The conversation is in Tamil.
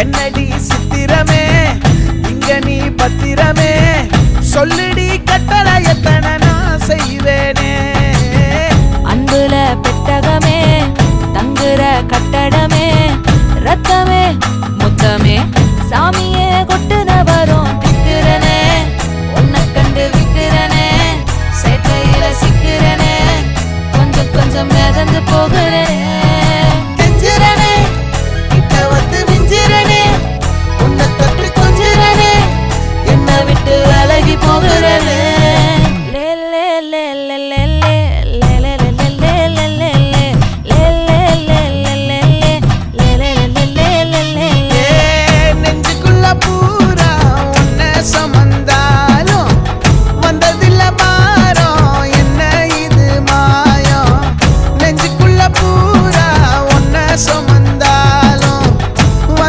என்னடி சித்திரமே? இங்க நீ பத்திரமே? சொல்லுடி கட்டளை எத்தனை நான் செய்வேனே? அன்புல பெட்டகமே தங்குற கட்டடமே ரத்தமே முத்தமே சாமியே கொட்டுன வரும் திக்கிறனே உன்னை விக்கிறனே சேட்டையில சிக்கிறனே. கொஞ்சம் கொஞ்சம் மிதந்து போகிறேன் keep all it.